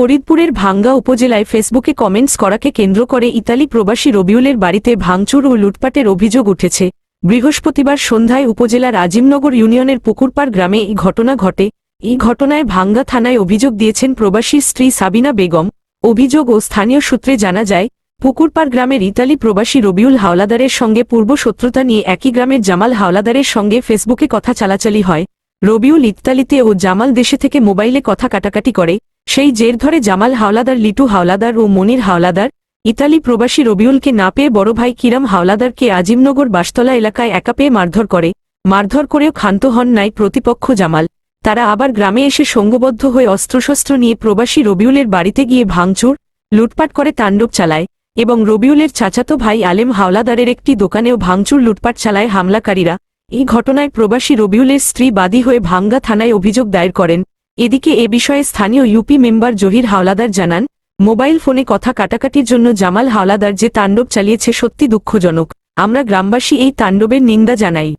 ফরিদপুরের ভাঙ্গা উপজেলায় ফেসবুকে কমেন্টস করাকে কেন্দ্র করে ইতালি প্রবাসী রবিউলের বাড়িতে ভাঙচুর ও লুটপাটের অভিযোগ উঠেছে। বৃহস্পতিবার সন্ধ্যায় উপজেলার আজিমনগর ইউনিয়নের পুকুরপাড় গ্রামে এই ঘটনা ঘটে। এই ঘটনায় ভাঙ্গা থানায় অভিযোগ দিয়েছেন প্রবাসীর স্ত্রী সাবিনা বেগম। অভিযোগ ও স্থানীয় সূত্রে জানা যায়, পুকুরপাড় গ্রামের ইতালি প্রবাসী রবিউল হাওলাদারের সঙ্গে পূর্ব শত্রুতা নিয়ে একই গ্রামের জামাল হাওলাদারের সঙ্গে ফেসবুকে কথা চালাচালি হয়। রবিউল ইতালিতে ও জামাল দেশে থেকে মোবাইলে কথা কাটাকাটি করে। সেই জের ধরে জামাল হাওলাদার, লিটু হাওলাদার ও মনির হাওলাদার, ইতালি প্রবাসী রবিউলকে না পেয়ে বড় ভাই কিরাম হাওলাদারকে আজিমনগর বাসতলা এলাকায় একা পেয়ে মারধর করে। মারধর করেও ক্ষান্ত হন নাই প্রতিপক্ষ জামাল। তারা আবার গ্রামে এসে সঙ্গবদ্ধ হয়ে অস্ত্রশস্ত্র নিয়ে প্রবাসী রবিউলের বাড়িতে গিয়ে ভাঙচুর, লুটপাট করে তাণ্ডব চালায় এবং রবিউলের চাচাতো ভাই আলেম হাওলাদারের একটি দোকানেও ভাঙচুর, লুটপাট চালায় হামলাকারীরা। এই ঘটনায় প্রবাসী রবিউলের স্ত্রী বাদী হয়ে ভাঙ্গা থানায় অভিযোগ দায়ের করেন। এদিকে এ বিষয়ে স্থানীয় ইউপি মেম্বার জহির হাওলাদার জানান, মোবাইল ফোনে কথা কাটাকাটির জন্য জামাল হাওলাদার যে তাণ্ডব চালিয়েছে সত্যি দুঃখজনক। আমরা গ্রামবাসী এই তাণ্ডবের নিন্দা জানাই।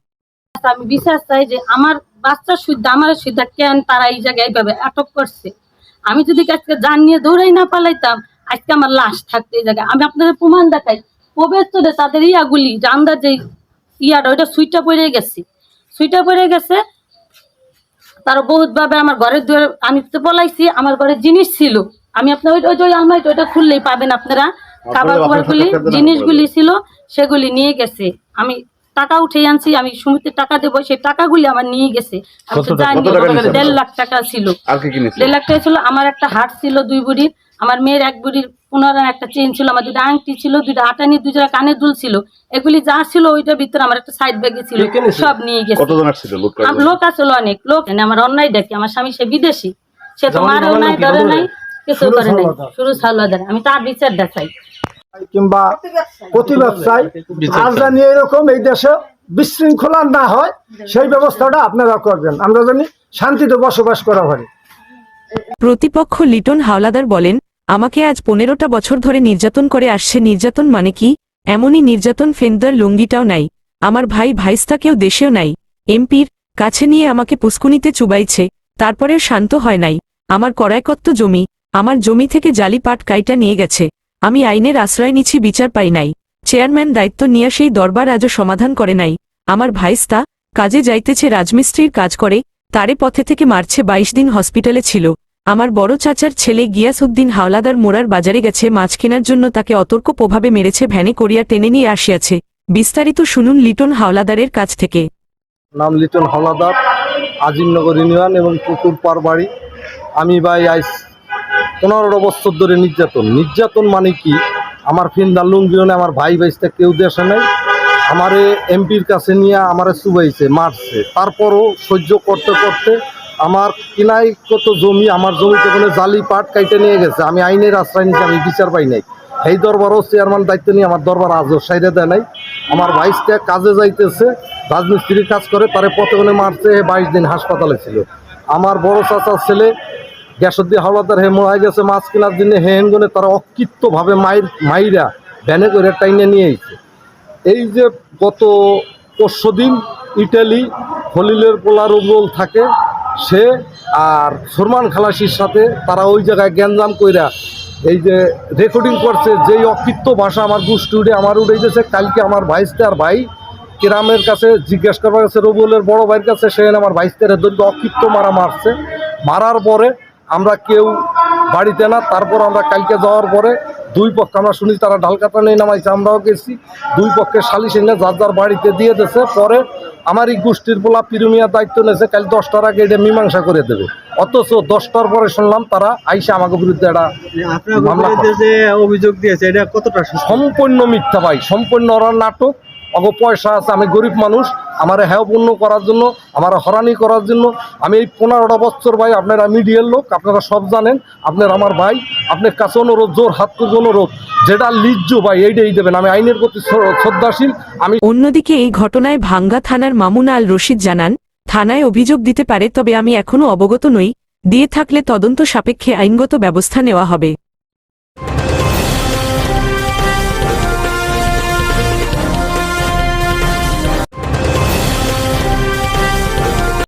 আমি বিশ্বাস চাই যে আমার বাচ্চার শুদ্ধ আমার শুদ্ধ, কেন তারা এই জায়গায় এইভাবে আটক করছে? আমি যদি আজকে জান নিয়ে দৌড়াই না পালাইতাম, আজকে আমার লাশ থাকতে এই জায়গায়। আমি আপনাদের প্রমাণ দেখাই প্রবেশরে তাদের ইয়াগুলি আমরা যে ইয়াটা, ওইটা সুইটা পড়ে গেছে। সুইটা পড়ে গেছে তারা বহুত ভাবে আমার ঘরের দুয়ারে আমি তো বলাইছি আমার ঘরে জিনিস ছিল। আমি আপনার ওই ওই আলমারি ওইটা খুললেই পাবেন আপনারা। খাবার খাবারগুলি জিনিসগুলি ছিল সেগুলি নিয়ে গেছে। আমি টাকা উঠে আনছি আমি সুমিতের টাকা দেবো সেই টাকাগুলি আমার নিয়ে গেছে। আমি তো জানি? দেড় লাখ টাকা ছিল। দেড় লাখ টাকা ছিল আমার একটা হাট ছিল দুই বুড়ির। আমার মেয়ের এক বুড়ির পনেরো একটা চেন ছিল আমার দুটা আংটি ছিল দুটা আটানি দুই জোড়া কানের দুল ছিল। এগুলি যা ছিল ওইটার ভিতরে আমার একটা সাইড ব্যাগে ছিল সব নিয়ে গেছে। আসছিল? লোক আসলে অনেক লোক এনে আমার অন্যায় দেখে আমার স্বামী সে বিদেশি। সে তো মারেও নাই ধরে নাই কিছু করে নাই শুরু সালোয়ার আমি তার বিচার দেখাই। কিংবা প্রতি ব্যবসায়। আর জানি এরকম এই দেশে বিশৃঙ্খলা না হয় সেই ব্যবস্থাটা আপনারা করবেন। আমরা জানি শান্তিতে বসবাস করা হয়। প্রতিপক্ষ লিটন হাওলাদার বলেন আমাকে আজ পনেরোটা বছর ধরে নির্যাতন করে আসছে। নির্যাতন মানে কি? এমনই নির্যাতন ফেন্দার লুঙ্গিটাও নাই। আমার ভাই ভাইস্তাকেও দেশেও নাই। এমপির কাছে নিয়ে আমাকে পুস্কুনিতে চুবাইছে। তারপরেও শান্ত হয় নাই। আমার করায়কত্ব জমি আমার জমি থেকে জালি পাট কাইটা নিয়ে গেছে। আমি আইনের আশ্রয় নিচ্ছি, বিচার পাই নাই। চেয়ারম্যান দায়িত্ব নিয়ে সেই দরবার আজও সমাধান করে নাই। আমার ভাইস্তা কাজে যাইতেছে, রাজমিস্ত্রির কাজ করে, তারে পথে থেকে মারছে, বাইশ দিন হসপিটালে ছিল। আমার বড় চাচার ছেলে গিয়াস উদ্দিন হাওলাদার মোড়ার বাজারে গেছে, মাছ কেনার জন্য তাকে অতর্ক প্রভাবে মেরেছে, ভ্যানে করিয়া টেনে নিয়ে আসিয়াছে। বিস্তারিত শুনুন লিটন হাওলাদারের কাছ থেকে। নাম লিটন হাওলাদার, আজিমনগর ইউনিয়ন এবং পুকুর পার বাড়ি আমি ভাই আইস পনেরো বছর ধরে নির্যাতন। নির্যাতন মানে কি? আমার ফিন্দার লুঙ্গিওনে আমার ভাই ভাইসটা কেউ দেশে নেই। আমারে এমপির কাছে নিয়ে আমারে চুবাইছে, মারছে। তারপরও সহ্য করতে করতে আমার কিনাই কত জমি, আমার জমিতে কোনো জালি পাট কাইটে নিয়ে গেছে। আমি আইনের আশ্রয় নিয়েছি, আমি বিচার পাই নাই। সেই দরবারও চেয়ারম্যান দায়িত্ব নিয়ে আমার দরবার আজও সাইডে দেয় নাই। আমার ভাইসটা কাজে যাইতেছে, রাজমিস্ত্রির কাজ করে, তারে পথে মারছে বাইশ দিন হাসপাতালে ছিল। আমার বড় চাচার ছেলে গ্যাসদ্দি হাওলাদার হে মোড়াই গেছে, মাছ কেনার জন্য হেনগনে তারা অকৃত্যভাবে মাইর মাইরা ভ্যানে করে টাইনে নিয়ে এসেছে এই যে গত পরশু দিন ইটালি খলিলের পোলার রোল থাকে, সে আর সরমান খালাসির সাথে তারা ওই জায়গায় গ্যাঞ্জাম কইরা এই যে রেকর্ডিং করছে, যেই অকৃত্য ভাষা আমার গোষ্ঠী উঠে আমার উঠে গেছে কালকে আমার ভাইস্তে আর ভাই কেরামের কাছে জিজ্ঞেস করবার কাছে রবুলের বড় ভাইয়ের কাছে, সে আমার ভাইস্তের দৈর্ঘ্য অকৃত্য মারা মারছে। মারার পরে আমরা কেউ বাড়িতে না তারপর আমরা কালকে যাওয়ার পরে দুই পক্ষ আমরা শুনি তারা ঢালকাতা নিয়ে নামাইছে আমরাও গেছি। দুই পক্ষের সালিশ এনে যার যার বাড়িতে দিয়ে দিয়েছে পরে আমার এই গোষ্ঠীর পোলা পিরুমিয়ার দায়িত্ব নিয়েছে কাল দশটার আগে এটা মীমাংসা করে দেবে। অথচ দশটার পরে শুনলাম তারা আইসা আমাকে বিরুদ্ধে একটা মামলা অভিযোগ দিয়েছে এটা কতটা সম্পূর্ণ মিথ্যা ভাই সম্পূর্ণ ওরা নাটক। অগ পয়সা আছে, আমি গরিব মানুষ, আমার হ্যাঁ পূর্ণ করার জন্য, আমার হরানি করার জন্য, আমি এই পনেরোটা বছর ভাই আপনারা মিডিয়ার লোক, আপনারা সব জানেন, আপনার আমার ভাই, আপনার কাছে অনুরোধ, জোর হাত করে অনুরোধ, যেটা লিজ্জ ভাই, এইটাই দেবেন, আমি আইনের প্রতি শ্রদ্ধাশীল, আমি অন্যদিকে এই ঘটনায় ভাঙ্গা থানার মামুন আল রশিদ জানান, থানায় অভিযোগ দিতে পারে, তবে আমি এখনও অবগত নই, দিয়ে থাকলে তদন্ত সাপেক্ষে আইনগত ব্যবস্থা নেওয়া হবে।